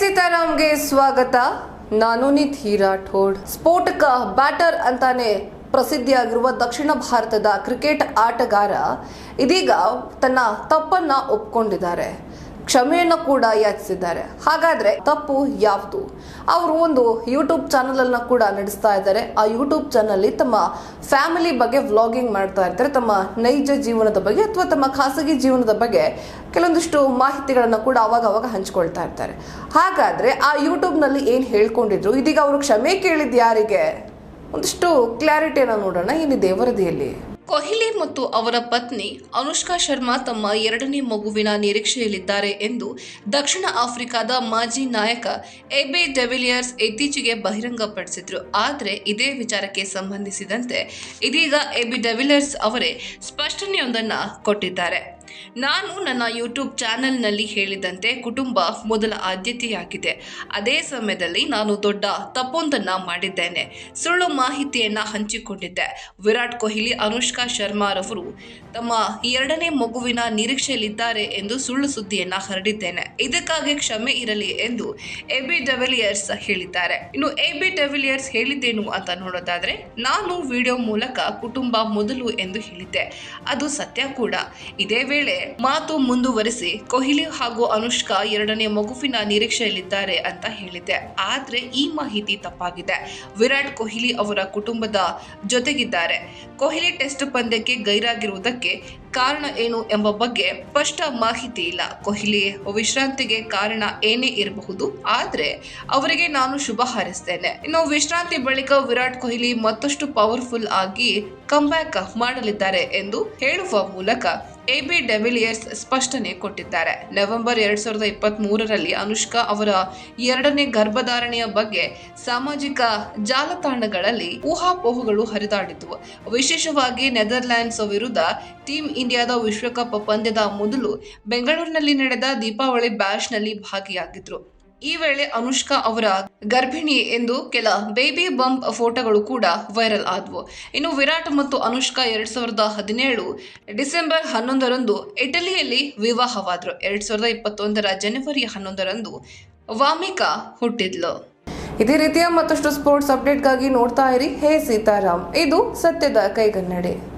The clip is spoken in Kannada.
ಸೀತಾರಾಮ್ಗೆ ಸ್ವಾಗತ. ನಾನು ನಿಧಿ ರಾಠೋಡ್ ಸ್ಫೋಟಕ ಬ್ಯಾಟರ್ ಅಂತಾನೆ ಪ್ರಸಿದ್ಧಿಯಾಗಿರುವ ದಕ್ಷಿಣ ಭಾರತದ ಕ್ರಿಕೆಟ್ ಆಟಗಾರ ಇದೀಗ ತನ್ನ ತಪ್ಪನ್ನ ಒಪ್ಕೊಂಡಿದ್ದಾರೆ. ಕ್ಷಮೆಯನ್ನು ಕೂಡ ಯಾಚಿಸಿದ್ದಾರೆ. ಹಾಗಾದ್ರೆ ತಪ್ಪು ಯಾವುದು? ಅವರು ಒಂದು ಯೂಟ್ಯೂಬ್ ಚಾನಲ್ ಅನ್ನ ಕೂಡ ನಡೆಸ್ತಾ ಇದ್ದಾರೆ. ಆ ಯೂಟ್ಯೂಬ್ ಚಾನಲ್ ತಮ್ಮ ಫ್ಯಾಮಿಲಿ ಬಗ್ಗೆ ವ್ಲಾಗಿಂಗ್ ಮಾಡ್ತಾ ಇರ್ತಾರೆ. ತಮ್ಮ ನೈಜ ಜೀವನದ ಬಗ್ಗೆ ಅಥವಾ ತಮ್ಮ ಖಾಸಗಿ ಜೀವನದ ಬಗ್ಗೆ ಕೆಲವೊಂದಿಷ್ಟು ಮಾಹಿತಿಗಳನ್ನು ಕೂಡ ಅವಾಗ ಅವಾಗ ಹಂಚ್ಕೊಳ್ತಾ ಇರ್ತಾರೆ. ಹಾಗಾದ್ರೆ ಆ ಯೂಟ್ಯೂಬ್ನಲ್ಲಿ ಏನು ಹೇಳ್ಕೊಂಡಿದ್ರು? ಇದೀಗ ಅವರು ಕ್ಷಮೆ ಕೇಳಿದ್ ಯಾರಿಗೆ? ಒಂದಿಷ್ಟು ಕ್ಲಾರಿಟಿಯನ್ನು ನೋಡೋಣ. ಏನಿದೆ ವರದಿಯಲ್ಲಿ ಕೊಹ್ಲಿ ಮತ್ತು ಅವರ ಪತ್ನಿ ಅನುಷ್ಕಾ ಶರ್ಮಾ ತಮ್ಮ ಎರಡನೇ ಮಗುವಿನ ನಿರೀಕ್ಷೆಯಲ್ಲಿದ್ದಾರೆ ಎಂದು ದಕ್ಷಿಣ ಆಫ್ರಿಕಾದ ಮಾಜಿ ನಾಯಕ ಎಬಿ ಡೆವಿಲಿಯರ್ಸ್ ಇತ್ತೀಚೆಗೆ ಬಹಿರಂಗಪಡಿಸಿದ್ರು. ಆದರೆ ಇದೇ ವಿಚಾರಕ್ಕೆ ಸಂಬಂಧಿಸಿದಂತೆ ಇದೀಗ ಎಬಿ ಡೆವಿಲಿಯರ್ಸ್ ಅವರೇ ಸ್ಪಷ್ಟನೆಯೊಂದನ್ನು ಕೊಟ್ಟಿದ್ದಾರೆ. ನಾನು ನನ್ನ ಯೂಟ್ಯೂಬ್ ಚಾನೆಲ್ನಲ್ಲಿ ಹೇಳಿದಂತೆ ಕುಟುಂಬ ಮೊದಲ ಆದ್ಯತೆಯಾಗಿದೆ. ಅದೇ ಸಮಯದಲ್ಲಿ ನಾನು ದೊಡ್ಡ ತಪ್ಪೊಂದನ್ನು ಮಾಡಿದ್ದೇನೆ. ಸುಳ್ಳು ಮಾಹಿತಿಯನ್ನು ಹಂಚಿಕೊಂಡಿದ್ದೆ. ವಿರಾಟ್ ಕೊಹ್ಲಿ, ಅನುಷ್ಕಾ ಶರ್ಮಾರವರು ತಮ್ಮ ಎರಡನೇ ಮಗುವಿನ ನಿರೀಕ್ಷೆಯಲ್ಲಿದ್ದಾರೆ ಎಂದು ಸುಳ್ಳು ಸುದ್ದಿಯನ್ನು ಹರಡಿದ್ದೇನೆ. ಇದಕ್ಕಾಗಿ ಕ್ಷಮೆ ಇರಲಿ ಎಂದು ಎ ಬಿ ಡೆವಿಲಿಯರ್ಸ್ ಹೇಳಿದ್ದಾರೆ. ಇನ್ನು ಎ ಬಿ ಡೆವಿಲಿಯರ್ಸ್ ಹೇಳಿದ್ದೇನು ಅಂತ ನೋಡೋದಾದ್ರೆ, ನಾನು ವಿಡಿಯೋ ಮೂಲಕ ಕುಟುಂಬ ಮೊದಲು ಎಂದು ಹೇಳಿದ್ದೆ. ಅದು ಸತ್ಯ ಕೂಡ. ಇದೇ ವೇಳೆ ಮಾತು ಮುಂದುವರಿಸಿ ಕೊಹ್ಲಿ ಹಾಗೂ ಅನುಷ್ಕಾ ಎರಡನೇ ಮಗುವಿನ ನಿರೀಕ್ಷೆಯಲ್ಲಿದ್ದಾರೆ ಅಂತ ಹೇಳಿದೆ. ಆದ್ರೆ ಈ ಮಾಹಿತಿ ತಪ್ಪಾಗಿದೆ. ವಿರಾಟ್ ಕೊಹ್ಲಿ ಅವರ ಕುಟುಂಬದ ಜೊತೆಗಿದ್ದಾರೆ. ಕೊಹ್ಲಿ ಟೆಸ್ಟ್ ಪಂದ್ಯಕ್ಕೆ ಗೈರಾಗಿರುವುದಕ್ಕೆ ಕಾರಣ ಏನು ಎಂಬ ಬಗ್ಗೆ ಸ್ಪಷ್ಟ ಮಾಹಿತಿ ಇಲ್ಲ. ಕೊಹ್ಲಿ ವಿಶ್ರಾಂತಿಗೆ ಕಾರಣ ಏನೇ ಇರಬಹುದು, ಆದ್ರೆ ಅವರಿಗೆ ನಾನು ಶುಭ ಹಾರಿಸ್ತೇನೆ. ಇನ್ನು ವಿಶ್ರಾಂತಿ ಬಳಿಕ ವಿರಾಟ್ ಕೊಹ್ಲಿ ಮತ್ತಷ್ಟು ಪವರ್ಫುಲ್ ಆಗಿ ಕಂಬ್ಯಾಕ್ ಮಾಡಲಿದ್ದಾರೆ ಎಂದು ಹೇಳುವ ಮೂಲಕ ಎಬಿ ಡೆವಿಲಿಯರ್ಸ್ ಸ್ಪಷ್ಟನೆ ಕೊಟ್ಟಿದ್ದಾರೆ. ನವೆಂಬರ್ ಎರಡ್ ಸಾವಿರದ ಇಪ್ಪತ್ತ್ ಮೂರರಲ್ಲಿ ಅನುಷ್ಕಾ ಅವರ ಎರಡನೇ ಗರ್ಭಧಾರಣೆಯ ಬಗ್ಗೆ ಸಾಮಾಜಿಕ ಜಾಲತಾಣಗಳಲ್ಲಿ ಊಹಾಪೋಹಗಳು ಹರಿದಾಡಿದ್ವು. ವಿಶೇಷವಾಗಿ ನೆದರ್ಲ್ಯಾಂಡ್ಸ್ ವಿರುದ್ಧ ಟೀಮ್ ಇಂಡಿಯಾದ ವಿಶ್ವಕಪ್ ಪಂದ್ಯದ ಮೊದಲು ಬೆಂಗಳೂರಿನಲ್ಲಿ ನಡೆದ ದೀಪಾವಳಿ ಬ್ಯಾಶ್ನಲ್ಲಿ ಭಾಗಿಯಾಗಿದ್ರು. ಈ ವೇಳೆ ಅನುಷ್ಕಾ ಅವರ ಗರ್ಭಿಣಿ ಎಂದು ಕೆಲ ಬೇಬಿ ಬಂಪ್ ಫೋಟೋಗಳು ಕೂಡ ವೈರಲ್ ಆದವು. ಇನ್ನು ವಿರಾಟ್ ಮತ್ತು ಅನುಷ್ಕಾ ಎರಡ್ ಸಾವಿರದ ಹದಿನೇಳು ಡಿಸೆಂಬರ್ ಹನ್ನೊಂದರಂದು ಇಟಲಿಯಲ್ಲಿ ವಿವಾಹವಾದರು. ಎರಡ್ ಸಾವಿರದ ಇಪ್ಪತ್ತೊಂದರ ಜನವರಿ ಹನ್ನೊಂದರಂದು ವಾಮಿಕಾ ಹುಟ್ಟಿದ್ಲು. ಇದೇ ರೀತಿಯ ಮತ್ತಷ್ಟು ಸ್ಪೋರ್ಟ್ಸ್ ಅಪ್ಡೇಟ್ಗಾಗಿ ನೋಡ್ತಾ ಇರಿ. ಹೇ ಸೀತಾರಾಮ್. ಇದು ಸತ್ಯದ ಕೈಗನ್ನಡಿ.